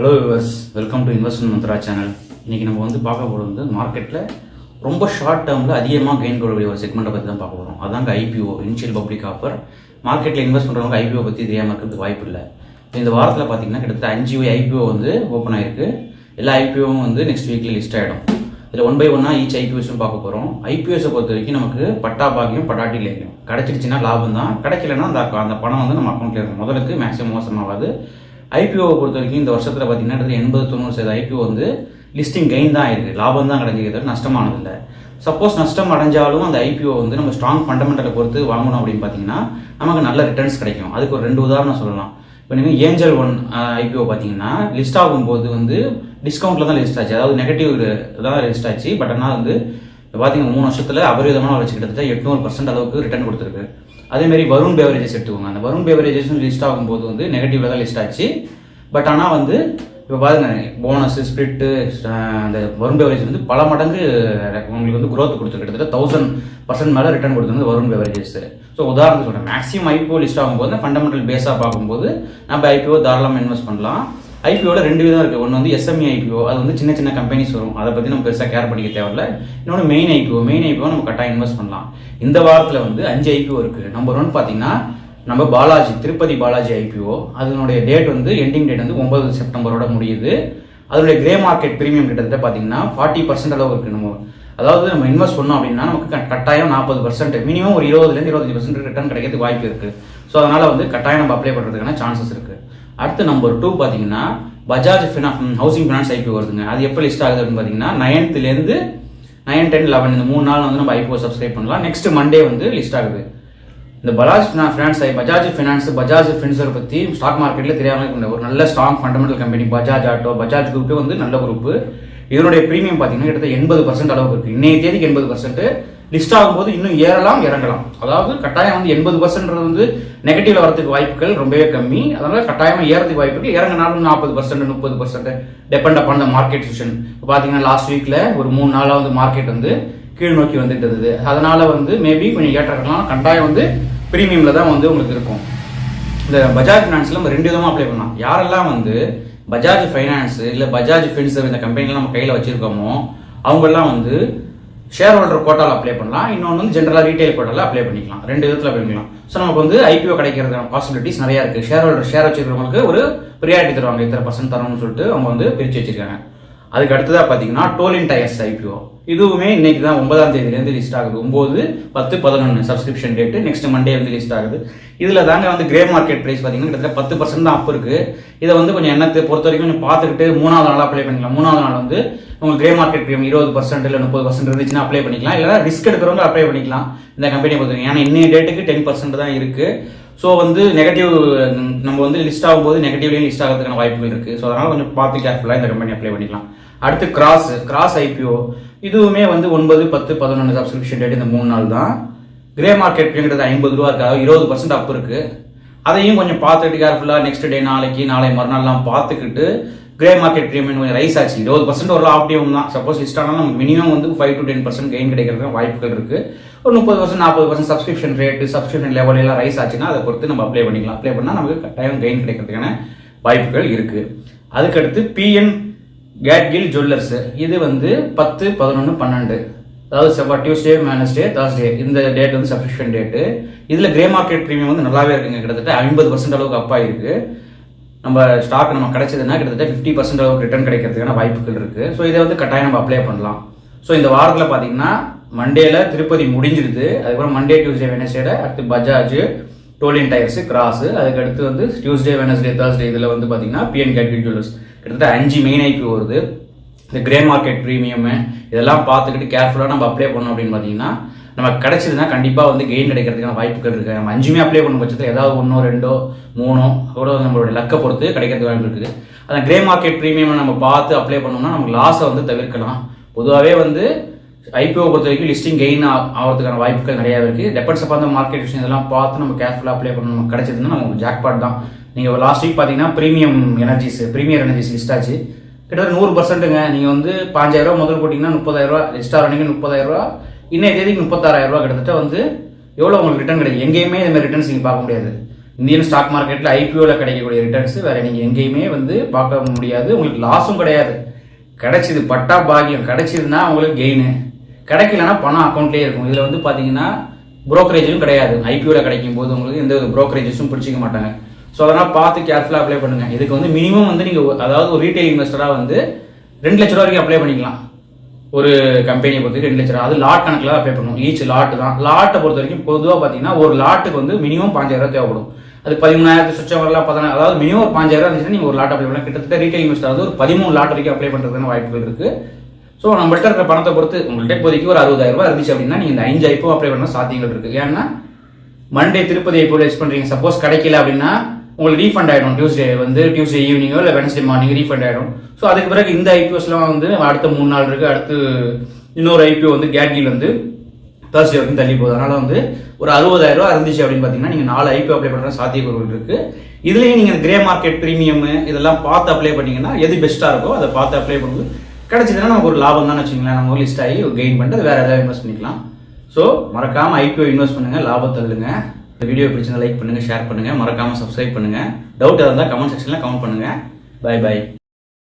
Hello viewers welcome to Investment Mantra channel இன்றைக்கி நம்ம வந்து பார்க்க போகிறது வந்து மார்க்கெட்டில் ரொம்ப ஷார்ட் டேர்மில் அதிகமாக கெயின் கொள்ளக்கூடிய ஒரு செக்மெண்ட்டை பற்றி தான் பார்க்க போகிறோம் அதாங்க ஐபிஓ இனிஷியல் பப்ளிக் ஆஃபர் மார்க்கெட்டில் இன்வெஸ்ட் பண்ணுறவங்க ஐபிஓ பற்றி தெரியாமல் இருக்கிறதுக்கு வாய்ப்பு இல்லை. இந்த வாரத்தில் பார்த்தீங்கன்னா கிட்டத்தட்ட அஞ்சு ஐபிஓ வந்து ஓப்பன் ஆயிருக்கு. எல்லா ஐபிஓவும் வந்து நெக்ஸ்ட் வீக்கில் லிஸ்ட் ஆகிடும் இதில் ஒன் பை ஒன்னாக ஈச் ஐபிஓஸும் பார்க்க போகிறோம் ஐபிஓஸை பொறுத்த வரைக்கும் நமக்கு பட்டா பாக்கியம் பட்டாட்டி லேக்கியம். கிடச்சிடுச்சுன்னா லாபம் தான் கிடைக்கலன்னா அந்த அந்த பணம் வந்து நம்ம அக்கௌண்ட்டில் இருக்கும் முதலுக்கு மேக்ஸிமம் மோசமாகாது. ஐபிஓவை பொறுத்த வரைக்கும் இந்த வருஷத்தில் பார்த்தீங்கன்னா எண்பது தொண்ணூறு சதவீத ஐபிஓ வந்து லிஸ்டிங் கெயின் தான் இருக்குது லாபம் தான் கிடைச்சிக்கிறது நஷ்டமானதில்லை சப்போஸ் நஷ்டம் அடைஞ்சாலும் அந்த ஐபிஓ வந்து நம்ம ஸ்ட்ராங் ஃபண்டமெண்டலை பொறுத்து வாங்கணும் அப்படின்னு பார்த்தீங்கன்னா நமக்கு நல்ல ரிட்டர்ன்ஸ் கிடைக்கும். அதுக்கு ஒரு ரெண்டு உதாரணம் சொல்லலாம். இப்போ நீங்கள் ஏஞ்சல் ஒன் ஐபிஓ பார்த்தீங்கன்னா லிஸ்ட் ஆகும்போது வந்து டிஸ்கவுண்ட்டில் தான் லிஸ்ட் ஆச்சு. அதாவது நெகட்டிவ் தான் லிஸ்ட் ஆச்சு. பட் ஆனால் வந்து பார்த்தீங்கன்னா மூணு வருஷத்தில் அபரிதமான வளர்ச்சி கிட்டத்தட்ட எட்நூறு பர்சன்ட் அளவுக்கு ரிட்டர்ன் கொடுத்துருக்கு. அதே மாதிரி வருண் பேவரேஜஸ் எடுத்துக்கோங்க. அந்த வருண் பேவரேஜஸும் லிஸ்ட் ஆகும்போது வந்து நெகட்டிவில் தான் லிஸ்ட் ஆச்சு. பட் ஆனால் வந்து இப்போ பாருங்க போனஸ் ஸ்பிரிட்டு அந்த வருண் பேவரேஜ் வந்து பல மடங்கு உங்களுக்கு வந்து க்ரோத் கொடுத்துருக்கு. கிட்டத்தட்ட தௌசண்ட் பர்சன்ட் மேலே ரிட்டர்ன் கொடுத்தது வருண் பேவரேஜஸ் ஸோ உதாரணத்துக்கு சொல்கிறேன் மேக்ஸிமம் ஐபிஓ லிஸ்ட் ஆகும்போது ஃபண்டமெண்டல் பேஸாக பார்க்கும்போது நம்ம ஐபிஓ தாராளமாக இன்வெஸ்ட் பண்ணலாம். ஐபிஓவில் ரெண்டு விதம் இருக்குது ஒன்று வந்து எஸ்எம்இ ஐபிஓ அது வந்து சின்ன சின்ன கம்பெனிஸ் வரும். அதை பற்றி நம்ம பெருசாக கேர் பண்ணிக்க தேவையில்ல. இன்னொன்று மெயின் ஐபிஓ மெயின் ஐபிஓ நம்ம கட்டாயம் இன்வெஸ்ட் பண்ணலாம். இந்த வாரத்தில் வந்து அஞ்சு ஐபிஓ இருக்குது நம்பர் ஒன் பார்த்தீங்கன்னா நம்ம பாலாஜி திருப்பதி பாலாஜி ஐபிஓ அதனுடைய டேட் வந்து எண்டிங் டேட் வந்து ஒன்பது செப்டம்பரோட முடியுது. அதனுடைய கிரே மார்க்கெட் ப்ரீமியம் கிட்டத்தட்ட பார்த்தீங்கன்னா ஃபார்ட்டி பர்சன்ட் அளவு இருக்குது நம்ம. அதாவது நம்ம இன்வெஸ்ட் பண்ணோம் அப்படின்னா நமக்கு க- கட்டாயம் நாற்பது பர்சன்ட் மினிமம் ஒரு இருபதுலேருந்து இருபத்தஞ்சு பர்சன்ட் ரிட்டர்ன் கிடைக்கிறதுக்கு வாய்ப்பு இருக்குது ஸோ அதனால் வந்து கட்டாயம் நம்ம அப்ளை பண்ணுறதுக்கான சான்சஸ் இருக்குது அடுத்து நம்பர் டூ பார்த்தீங்கன்னா பஜாஜ் ஃபினா ஹவுசிங் ஃபினான்ஸ் ஐபிஓ வருதுங்க. அது எப்போ லிஸ்ட் ஆகுது அப்படின்னு பார்த்தீங்கன்னா நைன்த்துலேருந்து நைன் டென் லெவன் இந்த மூணு நாள் வந்து நம்ம ஐபிஓ சப்ஸ்கிரைப் பண்ணலாம். நெக்ஸ்ட் மண்டே வந்து லிஸ்ட் ஆகுது. இந்த Bajaj Finance Bajaj Finance Bajaj Finserv பற்றி ஸ்டாக் மார்க்கெட்டில் தெரியாமல் ஒரு நல்ல strong fundamental company Bajaj Auto Bajaj குரூப்பே வந்து நல்ல குரூப் இதனுடைய ப்ரீமியம் பார்த்தீங்கன்னா கிட்டத்தட்ட எண்பது பர்சன்ட் அளவுக்கு இருக்குது இன்னைய தேதிக்கு எண்பது பர்சன்ட் லிஸ்ட் ஆகும்போது இன்னும் ஏறலாம் இறங்கலாம். அதாவது கட்டாயம் வந்து எண்பது பர்சன்ட் வந்து நெகட்டிவ்ல வரதுக்கு வாய்ப்புகள் ரொம்பவே கம்மி. அதனால கட்டாயமா ஏறதுக்கு வாய்ப்பு இருக்குது இறங்கினாலும் நாற்பது பர்சன்ட் முப்பது percent depend upon the market situation பார்த்தீங்கன்னா லாஸ்ட் வீக்ல ஒரு மூணு நாளாக வந்து மார்க்கெட் வந்து கீழ் நோக்கி வந்துட்டு இருந்தது. அதனால வந்து மேபி கொஞ்சம் ஏற்ற கட்டாயம் வந்து ப்ரீமியமில் தான் வந்து உங்களுக்கு இருக்கும். இந்த பஜாஜ் ஃபினான்ஸ்ல நம்ம ரெண்டு விதமா அப்ளை பண்ணலாம். யாரெல்லாம் வந்து பஜாஜ் ஃபைனான்ஸ் இல்ல பஜாஜ் ஃபின்சர் இந்த கம்பெனிலாம் நம்ம கையில வச்சிருக்கோமோ அவங்கெல்லாம் வந்து ஷேர் ஹோல்டர் கோட்டால அப்ளை பண்ணலாம். இன்னொன்று வந்து ஜென்ரலாக ரீட்டைல் கோட்டால அப்ளை பண்ணிக்கலாம். ரெண்டு விதத்தில் அப்ளை பண்ணிக்கலாம். ஸோ நமக்கு வந்து ஐபிஓ கிடைக்கிறதுக்கான பாசிபிலிட்டிஸ் நிறையா இருக்குது ஷேர் ஹோல்டர் ஷேர் வச்சிருக்கவங்களுக்கு ஒரு ப்ரியாரிட்டி தருவாங்க. இத்தனை பர்சன்ட் தரணும்னு சொல்லிட்டு அவங்க வந்து பிரிச்சு வச்சிருக்காங்க. அதுக்கு அடுத்ததாக பார்த்தீங்கன்னா டோலின் டயர்ஸ் ஐபிஓ இதுவுமே இன்னைக்கு தான் ஒன்பதாம் தேதியிலேருந்து லிஸ்ட் ஆகுது. ஒம்பது பத்து பதினொன்று சப்ஸ்கிரிப்ஷன் டேட்டு நெக்ஸ்ட் மண்டே வந்து லிஸ்ட் ஆகுது. இதில் தாங்க வந்து கிரே மார்க்கெட் ப்ரைஸ் பார்த்தீங்கன்னா கிட்டத்தட்ட பத்து பர்சன்ட் தான் அப் இருக்குது இதை வந்து கொஞ்சம் எண்ணத்தை பொறுத்த வரைக்கும் கொஞ்சம் பார்த்துக்கிட்டு மூணாவது நாள் அப்ளை பண்ணிக்கலாம். மூணாவது நாள் வந்து உங்களுக்கு கிரே மார்க்கெட் பிரீமியம் இருபது பர்சன்ட் இல்லை முப்பது பர்சன்ட் இருந்துச்சுன்னா அப்ளை பண்ணிக்கலாம். இல்லைனா ரிஸ்க் எடுக்கிறவங்க அப்ளை பண்ணிக்கலாம். இந்த கம்பெனியை பொறுத்தவரைக்கும். ஏன்னா இன்னைய டேட்டுக்கு டென் பர்சன்ட் தான் இருக்கு. ஸோ வந்து நெகட்டிவ் நம்ம வந்து லிஸ்ட் ஆகும்போது நெகட்டிவ்லேயும் லிஸ்ட் ஆகிறதுக்கான வாய்ப்புகள் இருக்கு. ஸோ அதனால கொஞ்சம் பார்த்து கேர்ஃபுல்லாக இந்த கம்பெனி அப்ளை பண்ணிக்கலாம். அடுத்து கிராஸ் கிராஸ் ஐபிஓ இதுவுமே வந்து ஒன்பது பத்து பதினொன்று சப்ஸ்கிரிப்ஷன் டேட் இந்த மூணு நாள் தான். கிரே மார்க்கெட் ஐம்பது ரூபா இருக்கு? இருபது பர்சன்ட் அப் இருக்கு. அதையும் கொஞ்சம் பார்த்துட்டு கேர்ஃபுல்லாக நெக்ஸ்ட் டே நாளைக்கு நாளை மறுநாள்லாம் பார்த்துக்கிட்டு கிரே மார்க்கெட் ப்ரீமியம் கொஞ்சம் ரைஸ் ஆச்சு. இருபது பர்சன்ட் ஒரு ஆப்டியம் தான். சப்போஸ் லிஸ்ட் ஆனால் நமக்கு மினிமம் வந்து five to ten percent gain கிடைக்கிறதுக்கு வாய்ப்புகள் இருக்கு. ஒரு முப்பது பர்சன்ட் நாற்பது percent subscription rate subscription level எல்லாம் ரைஸ் ஆச்சுன்னா அதை பொறுத்து நம்ம அப்ளை பண்ணிக்கலாம். அப்ளை பண்ணால் நமக்கு கட்டாயம் கெயின் கிடைக்கிறதுக்கான வாய்ப்புகள் இருக்கு. அதுக்கடுத்து பிஎன் கேட்கில் ஜுவல்லர்ஸ் இது வந்து பத்து பதினொன்று பன்னெண்டு. அதாவது செவ்வாய் டியூஸ்டே மேனஸ்டே தேர்ஸ்டே இந்த டேட் வந்து சப்ஸ்கிரிப்ஷன் டேட்டு இதில் கிரே மார்க்கெட் ப்ரீமியம் வந்து நல்லாவே இருக்குங்க. கிட்டத்தட்ட ஐம்பது பர்சன்ட் அளவுக்கு அப்பா இருக்குது நம்ம ஸ்டாக் நம்ம கிடைச்சதுன்னா கிட்டத்தட்ட ஃபிஃப்டி பர்சன்ட் அளவுக்கு ரிட்டர்ன் கிடைக்கிறதுக்கான வாய்ப்புகள் இருக்கு. ஸோ இதை வந்து கட்டாயம் நம்ம அப்ளை பண்ணலாம். ஸோ இந்த வாரத்தில் பார்த்தீங்கன்னா மண்டேல திருப்பதி முடிஞ்சிருது அதுக்கப்புறம் மண்டே டியூஸ்டே வெனஸ்டேல அடுத்து பஜாஜ் டோலின் டயர்ஸ் கிராஸ் அதுக்கடுத்து வந்து டியூஸ்டே வெனஸ்டே தேர்ஸ்டே இதில் வந்து பார்த்தீங்கன்னா பிஎன் கேட்கில் ஜுவல்லர்ஸ் கிட்டத்தட்ட அஞ்சு மெயின் ஐபி வருது. இந்த கிரே மார்க்கெட் ப்ரீமியம் இதெல்லாம் பார்த்துக்கிட்டு கேர்ஃபுல்லாக நம்ம அப்ளை பண்ணோம் அப்படின்னு பார்த்தீங்கன்னா நமக்கு கிடைச்சதுன்னா கண்டிப்பாக வந்து கெயின் கிடைக்கிறதுக்கான வாய்ப்புகள் இருக்குது நம்ம அஞ்சுமே அப்ளை பண்ணும் பட்சத்தில் ஏதாவது ஒன்றோ ரெண்டோ மூணோ கூட நம்மளுடைய லக்கை பொறுத்து கிடைக்கிறதுக்கு வாய்ப்பு இருக்குது. அதான் கிரே மார்க்கெட் ப்ரீமியம் நம்ம பார்த்து அப்ளை பண்ணோம்னா நமக்கு லாஸை வந்து தவிர்க்கலாம். பொதுவாகவே வந்து ஐபிஓ பொறுத்த வரைக்கும் லிஸ்டிங் கெயின் ஆகிறதுக்கான வாய்ப்புகள் நிறையா இருக்குது டெபட்ஸ் அப்போ அந்த மார்க்கெட் விஷயம் இதெல்லாம் பார்த்து நம்ம கேர்ஃபுல்லாக அப்ளை பண்ணணும். நமக்கு கிடைச்சதுன்னா நமக்கு ஜாக்பாட் தான். நீங்கள் லாஸ்ட் வீக் பார்த்தீங்கன்னா Premium Energies Premier Energies list ஆச்சு. கிட்டத்தட்ட நூறு பர்சன்ட்டுங்க நீங்கள் வந்து பாஞ்சாயிரரூவா முதல் போட்டிங்கன்னா முப்பதாயிரரூவா ரூபா லிஸ்டார் அன்னைக்கு முப்பதாயிரம் இன்னைய தேதிக்கு முப்பத்தாறாயிரம் ரூபா கிட்டத்தட்ட வந்து எவ்வளோ உங்களுக்கு ரிட்டர்ன் கிடைக்கும் எங்கேயுமே இந்த மாதிரி ரிட்டர்ன்ஸ் நீங்கள் பார்க்க முடியாது. இந்தியன் ஸ்டாக் மார்க்கெட்டில் ஐபிஓவில் கிடைக்கக்கூடிய ரிட்டர்ன்ஸ் வேறு நீங்கள் எங்கேயுமே வந்து பார்க்க முடியாது. உங்களுக்கு லாஸும் கிடையாது. கிடைச்சிது பட்டா பாக்கியம் கிடைச்சிதுன்னா உங்களுக்கு கெயினு கிடைக்கலன்னா பணம் அக்கௌண்ட்லேயே இருக்கும். இதில் வந்து பார்த்தீங்கன்னா புரோக்கரேஜும் கிடையாது. ஐபிஓவில் கிடைக்கும் போது உங்களுக்கு எந்த புரோக்கரேஜஸும் பிடிச்சிக்க மாட்டாங்க. ஸோ அதெல்லாம் பார்த்து கேர்ஃபுல்லாக அப்ளை பண்ணுங்கள் இதுக்கு வந்து மினிமம் வந்து நீங்கள் அதாவது ஒரு ரீட்டைல் இன்வெஸ்டராக வந்து ரெண்டு லட்ச ரூபா வரைக்கும் அப்ளை பண்ணிக்கலாம். ஒரு கம்பெனியை பொறுத்த ரெண்டு லட்ச ரூபா. அது லாட் கணக்கில் தான் அப்ளை பண்ணுவோம். ஈச் லாட்டு தான். லாட்டை பொறுத்த வரைக்கும் பொதுவாக பார்த்தீங்கன்னா ஒரு லாட்டுக்கு வந்து மினிமம் பாஞ்சாயிரம் தேவைப்படும். அது பதிமூணாயிரத்து சுச்சம் வரலாம் பதினாறு அதாவது மினிமம் ஒரு பாஞ்சாயிரம் இருந்துச்சுன்னா நீங்கள் ஒரு லாட் அப்ளை பண்ணலாம். கிட்டத்தட்ட ரீட்டைல் இன்வெஸ்டர் வந்து ஒரு பதிமூணு லாட் வரைக்கும் அப்ளை பண்ணுறதுக்கான வாய்ப்புகள் இருக்குது ஸோ நம்மள்ட்ட இருக்கிற பணத்தை பொறுத்து உங்கள்கிட்ட இப்போதைக்கு ஒரு அறுபதாயிரம் ரூபாய் இருந்துச்சு அப்படின்னா நீங்கள் இந்த அஞ்சு ஐப்போ அப்ளை பண்ண சாத்தியங்கள் இருக்குது ஏன்னா மண்டே திருப்பதி ஐப்போ எக்ஸ் பண்ணுறீங்க சப்போஸ் கிடைக்கல அப்படின்னா உங்களுக்கு ரீஃபண்ட் ஆகிடும் டியூஸ்டே வந்து டியூஸ்டே ஈவினிங்கோ இல்லை வெனஸ்டே மார்னிங் ரீஃபண்ட் ஆகிடும் ஸோ அதுக்கு பிறகு இந்த ஐபிஓஸ்லாம் வந்து அடுத்த மூணு நாள் இருக்குது அடுத்து இன்னொரு ஐபிஓ வந்து கேட்கில் வந்து தேர்ஸ்டே வரைக்கும் தள்ளி போகுது. அதனால வந்து ஒரு அறுபதாயிரம் ரூபா இருந்துச்சு அப்படின்னு பார்த்தீங்கன்னா நீங்கள் நாலு ஐபிஓ அப்ளை பண்ணுற சாத்தியக்கூறுகள் இருக்குது இதுலேயும் நீங்கள் கிரே மார்க்கெட் ப்ரீமியம் இதெல்லாம் பார்த்து அப்ளை பண்ணீங்கன்னா எது பெஸ்ட்டாக இருக்கோ அதை பார்த்து அப்ளை பண்ணும்போது கிடச்சிதுன்னா நமக்கு ஒரு லாபம் தான் வச்சுங்களேன் நம்ம லிஸ்ட் ஆகி கெயின் பண்ணிட்டு வேறு ஏதாவது இன்வெஸ்ட் பண்ணிக்கலாம். ஸோ மறக்காமல் ஐபிஓ இன்வெஸ்ட் பண்ணுங்கள் லாபத்தை தள்ளுங்க. இந்த வீடியோ பிடிச்சிருந்தா லைக் பண்ணுங்கள் ஷேர் பண்ணுங்கள் மறக்காமல் சப்ஸ்கிரைப் பண்ணுங்கள் டவுட் இருந்தால் கமெண்ட் செக்ஷனில் கமெண்ட் பண்ணுங்கள் பை பை